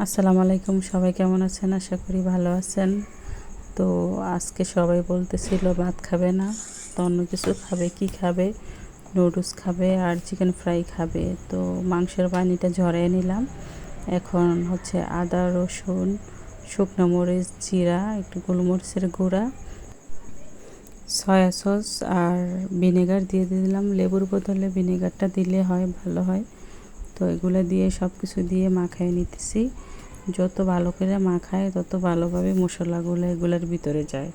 আসসালামু আলাইকুম, সবাই কেমন আছেন? আশা করি ভালো আছেন। তো আজকে সবাই বলতেছিল ভাত খাবে না, তো অন্য কিছু খাবে। কি খাবে? নুডলস খাবে আর চিকেন ফ্রাই খাবে। তো মাংসের পানিটা ঝরিয়ে নিলাম। এখন হচ্ছে আদা, রসুন, শুকনো মরিচ, জিরা, একটু গোলমরিচের গুঁড়া, সয়া সস আর ভিনেগার দিয়ে দিলাম। লেবুর বদলে ভিনেগারটা দিলে হয়, ভালো হয়। তো এগুলো দিয়ে সব কিছু দিয়ে মাখায় নিতেছি। যত ভালো করে মাখায়, তত ভালোভাবে মশলাগুলো এগুলোর ভিতরে যায়।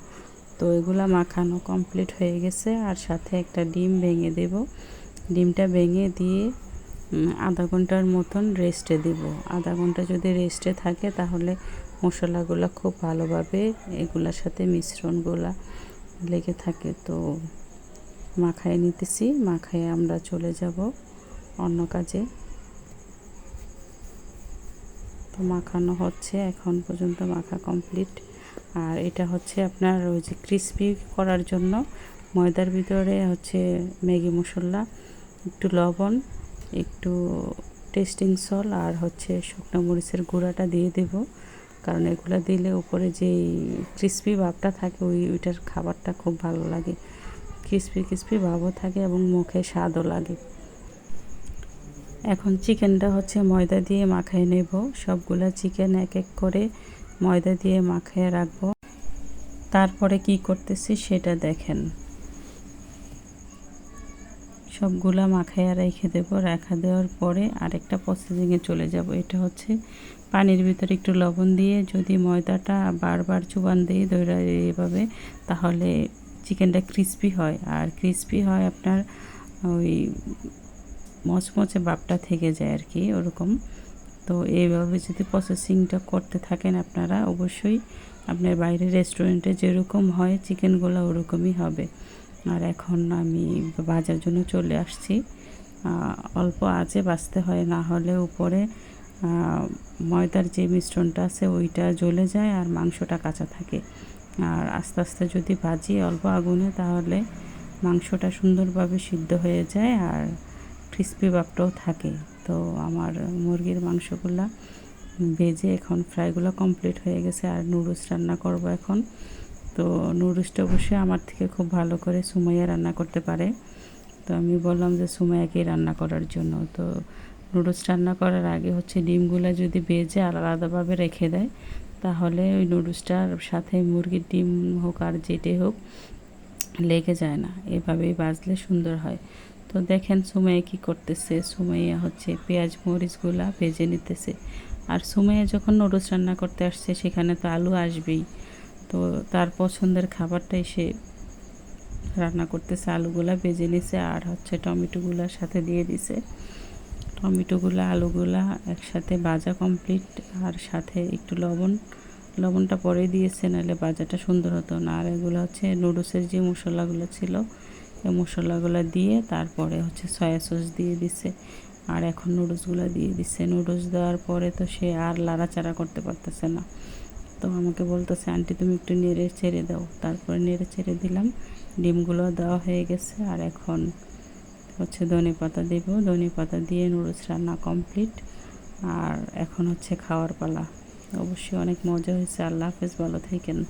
তো এগুলো মাখানো কমপ্লিট হয়ে গেছে। আর সাথে একটা ডিম ভেঙে দেব। ডিমটা ভেঙে দিয়ে আধা ঘণ্টার মতন রেস্টে দেব। আধা ঘণ্টা যদি রেস্টে থাকে, তাহলে মশলাগুলো খুব ভালোভাবে এগুলোর সাথে মিশ্রণগুলা লেগে থাকে। তো মাখায় নিতেছি। মাখায় আমরা চলে যাব অন্য কাজে। তো মাখানো হচ্ছে, এখন পর্যন্ত মাখা কমপ্লিট আর এটা হচ্ছে আপনার ওই যে ক্রিসপি করার জন্য ময়দার ভিতরে হচ্ছে ম্যাগি মশলা, একটু লবণ, একটু টেস্টিং সল আর হচ্ছে শুকনো মরিচের গুঁড়াটা দিয়ে দেব। কারণ এগুলো দিলে উপরে যেই ক্রিসপি ভাবটা থাকে ওই ওইটার খাবারটা খুব ভালো লাগে। ক্রিসপি ক্রিসপি ভাবও থাকে এবং মুখে স্বাদও লাগে। এখন চিকেনটা হচ্ছে ময়দা দিয়ে মাখায় নেব। সবগুলা চিকেন এক এক করে ময়দা দিয়ে মাখায় রাখব। তারপরে কি করতেছি সেটা দেখেন। সবগুলা মাখাইয়া রেখে দেবো। রাখা দেওয়ার পরে আরেকটা প্রসেসিংয়ে চলে যাব। এটা হচ্ছে পানির ভিতরে একটু লবণ দিয়ে যদি ময়দাটা বারবার চুবান দিই দইরা এভাবে, তাহলে চিকেনটা ক্রিস্পি হয়। আর ক্রিস্পি হয় আপনার ওই মচমচে ভাবটা থেকে যায় আর কি, ওরকম। তো এইভাবে যদি প্রসেসিংটা করতে থাকেন আপনারা, অবশ্যই আপনার বাইরের রেস্টুরেন্টে যেরকম হয় চিকেনগুলো ওরকমই হবে। আর এখন আমি বাজার জন্য চলে আসছি। অল্প আজে বাঁচতে হয়, না হলে উপরে ময়দার যে মিশ্রণটা আছে, ওইটা জ্বলে যায় আর মাংসটা কাঁচা থাকে। আর আস্তে আস্তে যদি ভাজি অল্প আগুনে, তাহলে মাংসটা সুন্দরভাবে সিদ্ধ হয়ে যায় আর ক্রিসপি ভাবটাও থাকে। তো আমার মুরগির মাংসগুলা ভেজে এখন ফ্রাইগুলো কমপ্লিট হয়ে গেছে আর নুডলস রান্না করব এখন। তো নুডলসটা অবশ্যই আমার থেকে খুব ভালো করে সুমাইয়া রান্না করতে পারে। তো আমি বললাম যে সুমাইয়াকেই রান্না করার জন্য। তো নুডলস রান্না করার আগে হচ্ছে ডিমগুলো যদি ভেজে আলাদাভাবে রেখে দেয়, তাহলে ওই নুডলসটার সাথে মুরগির ডিম হোক আর যেটাই হোক লেগে যায় না। এভাবেই বাজলে সুন্দর হয়। তো দেখেন সুমাইয়া কি করতেছে। সুমাইয়া হচ্ছে পেঁয়াজ, মরিচগুলা ভেজে নিতেছে। আর সুমাইয়া যখন নুডলস রান্না করতে আসছে, সেখানে তো আলু আসবেই। তো তার পছন্দের খাবারটাই সে রান্না করতেছে। আলুগুলা ভেজে নিছে আর হচ্ছে টমেটোগুলার সাথে দিয়ে দিছে। টমেটোগুলো, আলুগুলা একসাথে ভাজা কমপ্লিট আর সাথে একটু লবণ। লবণটা পরে দিয়েছে, নাহলে ভাজাটা সুন্দর হতো না। আর এগুলো হচ্ছে নুডলসের যে মশলাগুলো ছিল মশলাগুলো দিয়ে তারপরে হচ্ছে সয়া সস দিয়ে দিছে। আর এখন নুডলসগুলো দিয়ে দিচ্ছে নুডলস দেওয়ার পরে তো সে আর লাড়াচাড়া করতে পারতেছে না। তো আমাকে বলতেছে, আন্টি, তুমি একটু নেড়ে ছেড়ে দাও। তারপরে নেড়ে ছেড়ে দিলাম। ডিমগুলো দেওয়া হয়ে গেছে। আর এখন হচ্ছে ধনে পাতা দেবো। ধনে পাতা দিয়ে নুডলস রান্না কমপ্লিট। আর এখন হচ্ছে খাওয়ার পালা। অবশ্যই অনেক মজা হয়েছে। আল্লাহ হাফেজ। ভালো থাকেন।